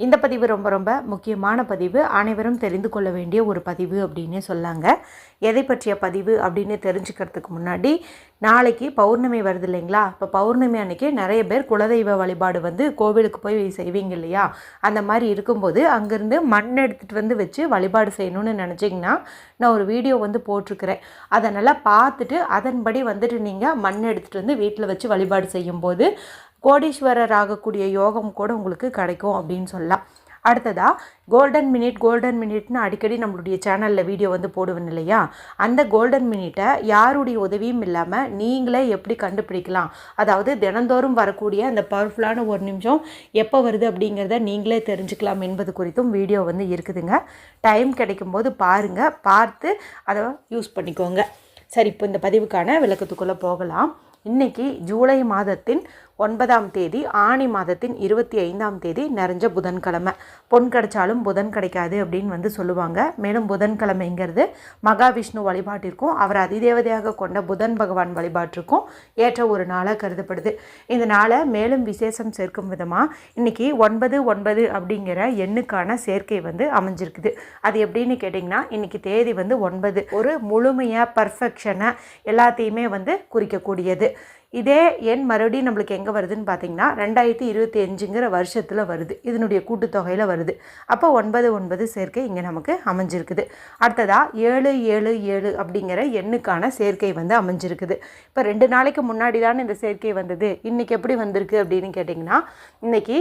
இந்த பதிவு ரொம்ப ரொம்ப முக்கியமான பதிவு. அனைவரும் தெரிந்து கொள்ள வேண்டிய ஒரு பதிவு அப்படின்னே சொல்லாங்க. எதை பற்றிய பதிவு அப்படின்னு தெரிஞ்சுக்கிறதுக்கு முன்னாடி நாளைக்கு பௌர்ணமி வருது இல்லைங்களா? இப்போ பௌர்ணமி அன்னைக்கு நிறைய பேர் குலதெய்வ வழிபாடு வந்து கோவிலுக்கு போய் செய்வீங்க இல்லையா? அந்த மாதிரி இருக்கும்போது அங்கேருந்து மண் எடுத்துகிட்டு வந்து வச்சு வழிபாடு செய்யணும்னு நினச்சிங்கன்னா நான் ஒரு வீடியோ வந்து போட்டிருக்கிறேன். அதை நல்லா பார்த்துட்டு அதன்படி வந்துட்டு நீங்கள் மண் எடுத்துகிட்டு வந்து வீட்டில் வச்சு வழிபாடு செய்யும்போது கோடீஸ்வரர் ஆகக்கூடிய யோகம் கூட உங்களுக்கு கிடைக்கும் அப்படின்னு சொல்லலாம். அடுத்ததா கோல்டன் மினிட் கோல்டன் மினிட்னு அடிக்கடி நம்மளுடைய சேனலில் வீடியோ வந்து போடுவேன் இல்லையா? அந்த கோல்டன் மினிட்டை யாருடைய உதவியும் இல்லாமல் நீங்களே எப்படி கண்டுபிடிக்கலாம்? அதாவது தினந்தோறும் வரக்கூடிய அந்த பவர்ஃபுல்லான ஒரு நிமிஷம் எப்போ வருது அப்படிங்கிறத நீங்களே தெரிஞ்சுக்கலாம் என்பது குறித்தும் வீடியோ வந்து இருக்குதுங்க. டைம் கிடைக்கும்போது பாருங்கள் பார்த்து அதை யூஸ் பண்ணிக்கோங்க. சரி இப்போ இந்த பதிவுக்கான விளக்கத்துக்குள்ளே போகலாம். இன்னைக்கு ஜூலை மாதத்தின் ஒன்பதாம் தேதி ஆணி மாதத்தின் இருபத்தி ஐந்தாம் தேதி நிறைஞ்ச புதன்கிழமை. பொன் கிடைச்சாலும் புதன் கிடைக்காது அப்படின்னு வந்து சொல்லுவாங்க. மேலும் புதன்கிழமைங்கிறது மகாவிஷ்ணு வழிபாட்டிற்கும் அவர் அதிதேவதையாக கொண்ட புதன் பகவான் வழிபாட்டிற்கும் ஏற்ற ஒரு நாளாக கருதப்படுது. இந்த நாளை மேலும் விசேஷம் சேர்க்கும் விதமாக இன்னைக்கு ஒன்பது ஒன்பது அப்படிங்கிற எண்ணுக்கான சேர்க்கை வந்து அமைஞ்சிருக்குது. அது எப்படின்னு கேட்டிங்கன்னா இன்றைக்கி தேதி வந்து ஒன்பது. ஒரு முழுமையாக பர்ஃபெக்ஷனை எல்லாத்தையுமே வந்து குறிக்கக்கூடியது. இதே எண் மறுபடியும் நம்மளுக்கு எங்கே வருதுன்னு பார்த்தீங்கன்னா ரெண்டாயிரத்தி இருபத்தி அஞ்சுங்கிற வருஷத்தில் வருது. இதனுடைய கூட்டுத்தொகையில் வருது. அப்போ ஒன்பது ஒன்பது சேர்க்கை இங்கே நமக்கு அமைஞ்சிருக்குது. அடுத்ததாக ஏழு ஏழு ஏழு அப்படிங்கிற எண்ணுக்கான சேர்க்கை வந்து அமைஞ்சிருக்குது. இப்போ ரெண்டு நாளைக்கு முன்னாடி தானே இந்த சேர்க்கை வந்தது? இன்றைக்கி எப்படி வந்திருக்கு அப்படின்னு கேட்டிங்கன்னா இன்றைக்கி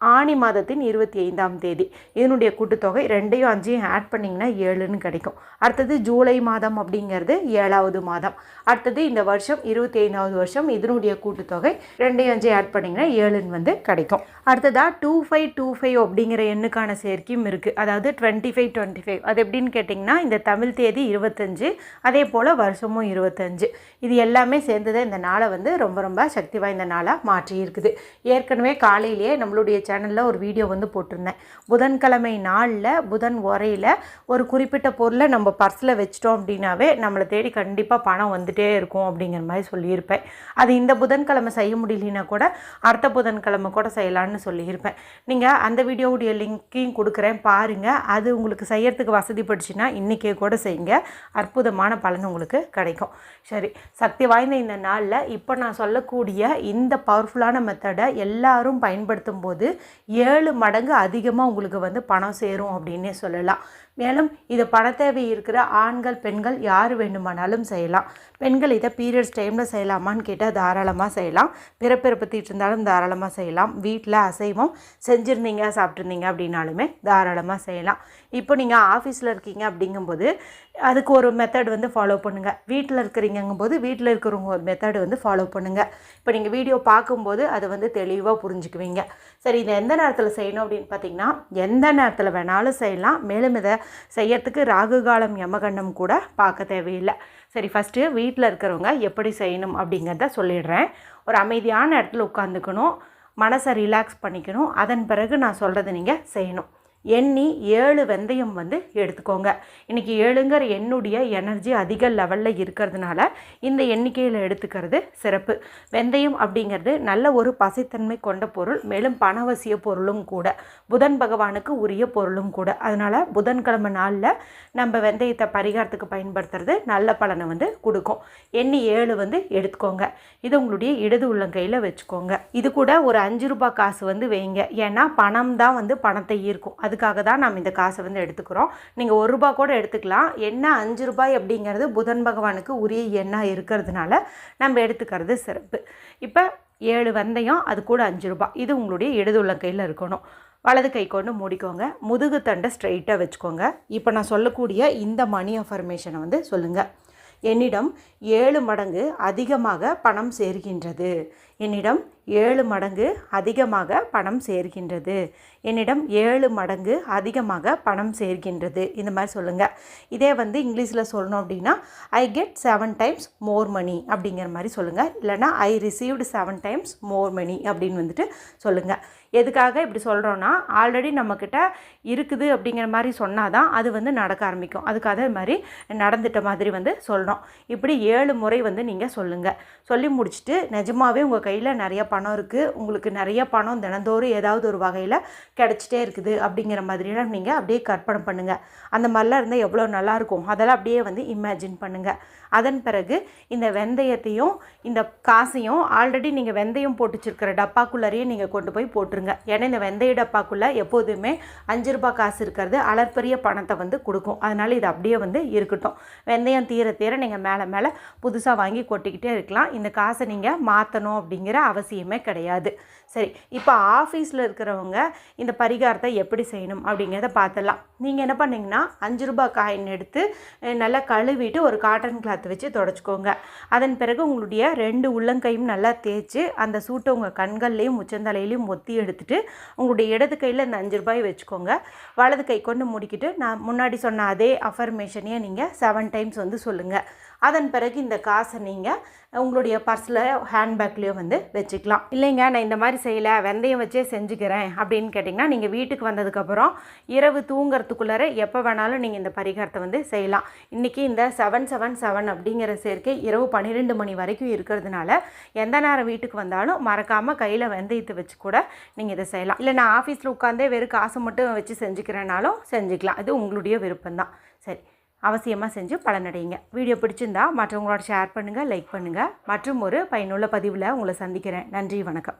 ஆணி மாதத்தின் இருபத்தி ஐந்தாம் தேதி. இதனுடைய கூட்டுத்தொகை ரெண்டையும் அஞ்சையும் ஆட் பண்ணிங்கன்னா ஏழுன்னு கிடைக்கும். அடுத்தது ஜூலை மாதம் அப்படிங்கிறது ஏழாவது மாதம். அடுத்தது இந்த வருஷம் இருபத்தி ஐந்தாவது வருஷம் இதனுடைய கூட்டுத்தொகை ரெண்டையும் அஞ்சையும் ஆட் பண்ணிங்கன்னா ஏழுன்னு வந்து கிடைக்கும். அடுத்ததாக டூ ஃபைவ் டூ ஃபைவ் அப்படிங்கிற எண்ணுக்கான சேர்க்கையும் இருக்குது அதாவது டுவெண்ட்டி ஃபைவ் டுவெண்ட்டி ஃபைவ் அது எப்படின்னு கேட்டிங்கன்னா இந்த தமிழ் தேதி இருபத்தஞ்சு அதே போல் வருஷமும் இருபத்தஞ்சு. இது எல்லாமே சேர்ந்ததை இந்த நாளை வந்து ரொம்ப ரொம்ப சக்தி வாய்ந்த நாளாக மாற்றி இருக்குது ஏற்கனவே காலையிலேயே நம்மளுடைய சேனலில் ஒரு வீடியோ வந்து போட்டிருந்தேன். புதன்கிழமை நாளில் புதன் உரையில் ஒரு குறிப்பிட்ட பொருளை நம்ம பர்ஸில் வச்சிட்டோம் அப்படின்னாவே நம்மளை தேடி கண்டிப்பாக பணம் வந்துட்டே இருக்கும் அப்படிங்கிற மாதிரி சொல்லியிருப்பேன். அது இந்த புதன்கிழமை செய்ய முடியலனா கூட அடுத்த புதன்கிழமை கூட செய்யலான்னு சொல்லியிருப்பேன். நீங்கள் அந்த வீடியோவுடைய லிங்க்கையும் கொடுக்குறேன். பாருங்கள் அது உங்களுக்கு செய்யறதுக்கு வசதிப்பட்டுச்சுன்னா இன்றைக்கே கூட செய்யுங்க. அற்புதமான பலன் உங்களுக்கு கிடைக்கும். சரி சக்தி வாய்ந்த இந்த நாளில் இப்போ நான் சொல்லக்கூடிய இந்த பவர்ஃபுல்லான மெத்தடை எல்லாரும் பயன்படுத்தும் போது ஏழு மடங்கு அதிகமாக உங்களுக்கு வந்து பணம் சேரும் அப்படின்னே சொல்லலாம். மேலும் இது பணத்தேவை இருக்கிற ஆண்கள் பெண்கள் யார் வேண்டுமானாலும் செய்யலாம். பெண்கள் இதை பீரியட்ஸ் டைமில் செய்யலாமான்னு கேட்டால் தாராளமாக செய்யலாம். பிறப்பிறப்பத்திட்டு இருந்தாலும் தாராளமாக செய்யலாம். வீட்டில் அசைவம் செஞ்சுருந்தீங்க சாப்பிட்ருந்தீங்க அப்படின்னாலுமே தாராளமாக செய்யலாம். இப்போ நீங்கள் ஆஃபீஸில் இருக்கீங்க அப்படிங்கும்போது அதுக்கு ஒரு மெத்தட் வந்து ஃபாலோ பண்ணுங்கள் வீட்டில் இருக்கிறீங்கும்போது வீட்டில் இருக்கிறவங்க ஒரு மெத்தட் வந்து ஃபாலோ பண்ணுங்கள் இப்போ நீங்கள் வீடியோ பார்க்கும்போது அதை வந்து தெளிவாக புரிஞ்சுக்குவீங்க. சரி இதை எந்த நேரத்தில் செய்யணும் அப்படின்னு பார்த்தீங்கன்னா எந்த நேரத்தில் வேணாலும் செய்யலாம். மேலும் இதை செய்யறதுக்கு ராகு காலம் யமகண்டம் கூட பார்க்க தேவையில்லை. சரி ஃபஸ்ட்டு வீட்டில் இருக்கிறவங்க எப்படி செய்யணும் அப்படிங்கிறத சொல்லிடுறேன். ஒரு அமைதியான இடத்துல உட்காந்துக்கணும். மனசை ரிலாக்ஸ் பண்ணிக்கணும். அதன் பிறகு நான் சொல்கிறத நீங்கள் செய்யணும். எண்ணி ஏழு வெந்தயம் வந்து எடுத்துக்கோங்க. இன்றைக்கி ஏழுங்கிற எண்ணுடைய எனர்ஜி அதிக லெவலில் இருக்கிறதுனால இந்த எண்ணிக்கையில் எடுத்துக்கிறது சிறப்பு. வெந்தயம் அப்படிங்கிறது நல்ல ஒரு பசைத்தன்மை கொண்ட பொருள் மேலும் பணவசிய பொருளும் கூட. புதன் பகவானுக்கு உரிய பொருளும் கூட. அதனால் புதன்கிழமை நாளில் நம்ம வெந்தயத்தை பரிகாரத்துக்கு பயன்படுத்துறது நல்ல பலனை வந்து கொடுக்கும். எண்ணி ஏழு வந்து எடுத்துக்கோங்க. இது உங்களுடைய இடது உள்ளங்கையில் வச்சுக்கோங்க. இது கூட ஒரு அஞ்சு ரூபாய் காசு வந்து வைங்க. ஏன்னா பணம் தான் வந்து பணத்தை ஈர்க்கும். அதுக்காக தான் நம்ம இந்த காசை வந்து எடுத்துக்கிறோம். நீங்கள் ஒரு ரூபா கூட எடுத்துக்கலாம். என்ன அஞ்சு ரூபாய் அப்படிங்கிறது புதன் பகவானுக்கு உரிய எண்ணாக இருக்கிறதுனால நம்ம எடுத்துக்கிறது சிறப்பு. இப்போ ஏழு வெந்தயம் அது கூட அஞ்சு ரூபாய். இது உங்களுடைய இடது உள்ளங்கையில் இருக்கணும். வலது கை கொண்டு மூடிக்கோங்க. முதுகு தண்டை ஸ்ட்ரைட்டாக வச்சுக்கோங்க. இப்போ நான் சொல்லக்கூடிய இந்த மணி அஃபர்மேஷனை வந்து சொல்லுங்கள் என்னிடம் ஏழு மடங்கு அதிகமாக பணம் சேர்கின்றது. என்னிடம் ஏழு மடங்கு அதிகமாக பணம் சேர்கின்றது. என்னிடம் ஏழு மடங்கு அதிகமாக பணம் சேர்கின்றது. இந்த மாதிரி சொல்லுங்கள் இதே வந்து இங்கிலீஷில் சொல்லணும் அப்படின்னா I get seven times more money அப்படிங்கிற மாதிரி சொல்லுங்கள் இல்லைனா I received seven times more money அப்படின்னு வந்துட்டு சொல்லுங்கள் எதுக்காக இப்படி சொல்கிறோன்னா ஆல்ரெடி நம்மக்கிட்ட இருக்குது அப்படிங்கிற மாதிரி சொன்னால் தான் அது வந்து நடக்க ஆரம்பிக்கும். அதுக்கு அதே மாதிரி நடந்துட்ட மாதிரி வந்து சொல்கிறோம் இப்படி ஏழு முறை வந்து நீங்கள் சொல்லுங்கள் சொல்லி முடிச்சுட்டு நிஜமாவே உங்கள் கையில் நிறைய பணம் பணம் இருக்குது உங்களுக்கு நிறைய பணம் தினந்தோறும் ஏதாவது ஒரு வகையில் கிடச்சிட்டே இருக்குது அப்படிங்கிற மாதிரிலாம் நீங்கள் அப்படியே கற்பனை பண்ணுங்கள் அந்த மாதிரிலாம் இருந்தால் எவ்வளோ நல்லாயிருக்கும் அதெல்லாம் அப்படியே வந்து இமேஜின் பண்ணுங்கள் அதன் பிறகு இந்த வெந்தயத்தையும் இந்த காசையும் ஆல்ரெடி நீங்கள் வெந்தயம் போட்டு வச்சுருக்கிற டப்பாக்குள்ளாரையே நீங்கள் கொண்டு போய் போட்டுருங்க. ஏன்னா இந்த வெந்தய டப்பாக்குள்ளே எப்போதுமே அஞ்சு ரூபாய் காசு இருக்கிறது அளப்பரிய பணத்தை வந்து கொடுக்கும். அதனால் இது அப்படியே வந்து இருக்கட்டும். வெந்தயம் தீர தீர நீங்கள் மேலே மேலே புதுசாக வாங்கி கொட்டிக்கிட்டே இருக்கலாம். இந்த காசை நீங்கள் மாற்றணும் அப்படிங்கிற அவசியம் கிடையாது. சரி இப்போ ஆஃபீஸில் இருக்கிறவங்க இந்த பரிகாரத்தை எப்படி செய்யணும் அப்படிங்கிறத பார்த்துடலாம் நீங்கள் என்ன பண்ணீங்கன்னா அஞ்சு ரூபாய் காயின் எடுத்து நல்லா கழுவிட்டு ஒரு காட்டன் கிளாத் வச்சு தொடச்சிக்கோங்க. அதன் பிறகு உங்களுடைய ரெண்டு உள்ளங்கையும் நல்லா தேய்ச்சி அந்த சூட்டை உங்கள் கண்கள்லேயும் உச்சந்தலையிலையும் ஒத்தி எடுத்துட்டு உங்களுடைய இடது கையில் இந்த அஞ்சு ரூபாய் வச்சுக்கோங்க. வலது கை கொண்டு முடிக்கிட்டு நான் முன்னாடி சொன்ன அதே அஃபர்மேஷனையே நீங்கள் செவன் டைம்ஸ் வந்து சொல்லுங்கள் அதன் பிறகு இந்த காசை நீங்கள் உங்களுடைய பர்ஸில் ஹேண்ட்பேக்லேயோ வந்து வச்சுக்கலாம். இல்லைங்க நான் இந்த மாதிரி செய்யலை வெந்தயம் வச்சே செஞ்சுக்கிறேன் அப்படின்னு கேட்டிங்கன்னா நீங்கள் வீட்டுக்கு வந்ததுக்கப்புறம் இரவு தூங்கிறதுக்குள்ளார எப்போ வேணாலும் நீங்கள் இந்த பரிகாரத்தை வந்து செய்யலாம். இன்றைக்கி இந்த செவன் செவன் செவன் அப்படிங்கிற சேர்க்கை இரவு பன்னிரெண்டு மணி வரைக்கும் இருக்கிறதுனால எந்த நேரம் வீட்டுக்கு வந்தாலும் மறக்காமல் கையில் வெந்தயத்தை வச்சு கூட நீங்கள் இதை செய்யலாம். இல்லை நான் ஆஃபீஸில் உட்காந்தே வெறும் காசு மட்டும் வச்சு செஞ்சுக்கிறேனாலும் செஞ்சுக்கலாம். இது உங்களுடைய விருப்பம்தான். சரி. அவசியமாக செஞ்சு பலனடையுங்க. வீடியோ பிடிச்சிருந்தா மற்றவங்களோட ஷேர் பண்ணுங்கள் லைக் பண்ணுங்கள் மற்றும் ஒரு பயனுள்ள பதிவில் உங்களை சந்திக்கிறேன். நன்றி வணக்கம்.